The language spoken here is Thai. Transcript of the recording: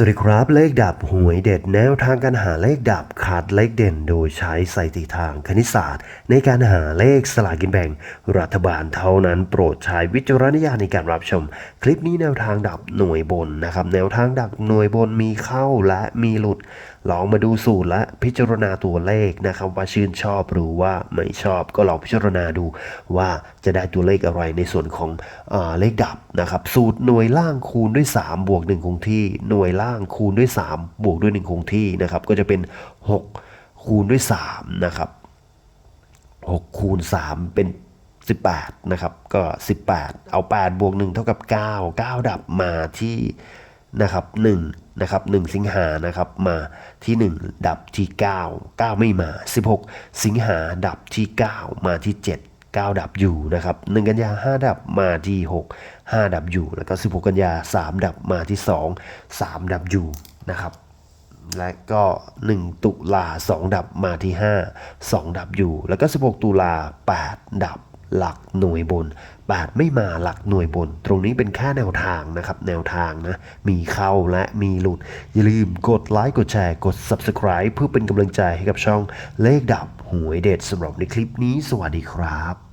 สวัสดีครับ เลขดับหวยเด็ดแนวทางการหาเลขดับขาดเลขเด่น โดยใช้สถิติทางคณิตศาสตร์ ในการหาเลขสลากินแบ่ง รัฐบาลเท่านั้นโปรดใช้วิจารณญาณในการรับชม คลิปนี้แนวทางดับหน่วยบนนะครับ แนวทางดับหน่วยบนมีเข้าและมีหลุด ลองมาดูสูตรและพิจารณาตัวเลขนะครับว่าชื่นชอบหรือว่าไม่ชอบก็ลองพิจารณาดูว่าจะได้ตัวเลขอะไรในส่วนของอเลขดับ นะครับสูตรหน่วยล่างคูณด้วย3บวก1คงที่ หน่วยล่างคูณด้วย 3 บวกด้วย 1 คงที่นะครับก็จะเป็น 6 คูณด้วย3นะครับ6คูณ3เป็น 18นะครับก็ 18 เอา 8 บวก 1 เท่ากับ 9 9 ดับมาที่นะครับ1นะครับ1สิงหานะครับมาที่ 1 ดับที่ 9 9 ไม่มา 16 สิงหาดับที่ 9 มาที่ 7 9 ดับอยู่นะครับ1กันยา 5 ดับมาที่ 6 5 ดับอยู่ แล้วก็ 16 กันยา 3 ดับมาที่ 2 3 ดับอยู่นะครับและก็ 1 ตุลา 2 ดับมาที่ 5 2 ดับอยู่ แล้วก็ 16 ตุลา 8 ดับ หลักหน่วยบน บาทไม่มาหลักหน่วยบน ตรงนี้เป็นแค่แนวทางนะครับ แนวทางนะ มีเข้าและมีหลุด อย่าลืมกดไลค์กดแชร์กด Subscribe เพื่อเป็นกำลังใจให้กับช่องเลขดับหวยเด็ดสำหรับในคลิปนี้ สวัสดีครับ